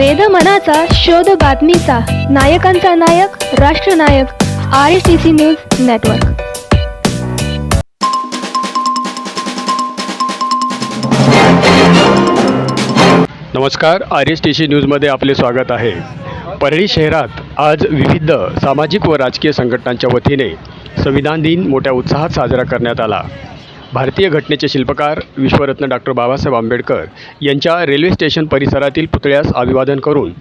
वेद मनाचा शोध बातमीचा. नायकांचा नायक राष्ट्रनायक I S T C news network नमस्कार आर एस टी सी न्यूजमध्ये आपले स्वागत आहे. परळी शहरात आज विविध सामाजिक व राजकीय संघटनांच्या वतीने संविधान दिन मोठ्या उत्साहात साजरा करण्यात आला. भारतीय घटनेचे शिल्पकार विश्वरत्न डॉक्टर बाबासाहेब आंबेडकर यांच्या रेल्वे स्टेशन परिसरातील पुतळ्यास अभिवादन करून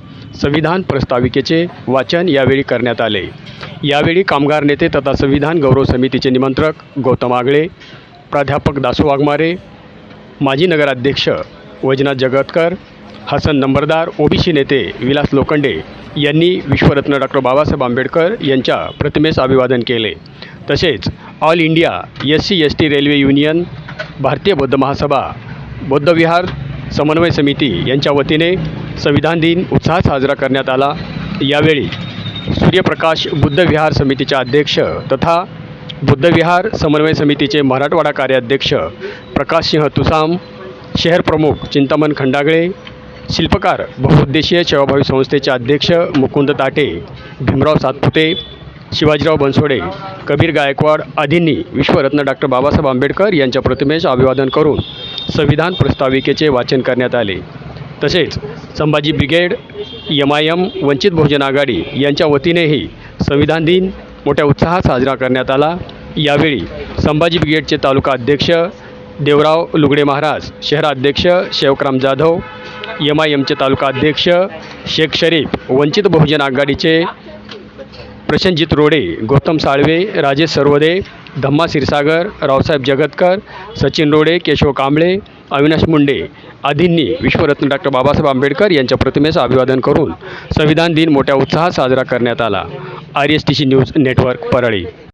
संविधान प्रस्ताविकेचे वाचन यावेळी करण्यात आले. यावेळी कामगार नेते तथा संविधान गौरव समितीचे निमंत्रक गौतम आगळे प्राध्यापक दासू वाघमारे माजी नगराध्यक्ष वैजनाथ जगतकर हसन नंबरदार ओबीसी नेते विलास लोखंडे यांनी विश्वरत्न डॉक्टर बाबासाहेब आंबेडकर यांच्या प्रतिमेस अभिवादन केले. तसेच all India S C S T railway union Bharatiya Bauddha Mahasabha बौद्धविहार समन्वय समिती यांच्या वतीने संविधान दिन उत्साहात साजरा करण्यात आला. यावेळी सूर्यप्रकाश बुद्धविहार समितीचे अध्यक्ष तथा बुद्धविहार समन्वय समितीचे मराठवाडा कार्याध्यक्ष प्रकाशसिंह तुसाम शहर प्रमुख चिंतामण खंडागळे शिल्पकार बहुउद्देशीय सेवाभावी संस्थेचे अध्यक्ष मुकुंद ताटे भीमराव सातपुते शिवाजीराव बनसोडे कबीर गायकवाड आदींनी विश्वरत्न डॉक्टर बाबासाहेब आंबेडकर यांच्या प्रतिमेस अभिवादन करून संविधान प्रस्ताविकेचे वाचन करण्यात आले. तसेच Sambhaji brigade M I M Vanchit Bahujan Aghadi यांच्या वतीनेही संविधान दिन मोठ्या उत्साहात साजरा करण्यात आला. यावेळी संभाजी ब्रिगेडचे तालुका अध्यक्ष देवराव लुगडे महाराज शहराध्यक्ष शेवकराम जाधव एम आय एमचे तालुका अध्यक्ष शेख शरीफ वंचित बहुजन आघाडीचे प्रशनजित रोडे गौतम साळवे राजेश सरवदे धम्मा क्षीरसागर रावसाहेब जगतकर सचिन रोडे केशव कांबळे अविनाश मुंडे आदींनी विश्वरत्न डॉक्टर बाबासाहेब आंबेडकर यांच्या प्रतिमेस अभिवादन करून संविधान दिन मोठ्या उत्साहात साजरा करण्यात आला. R S T C news network Parli.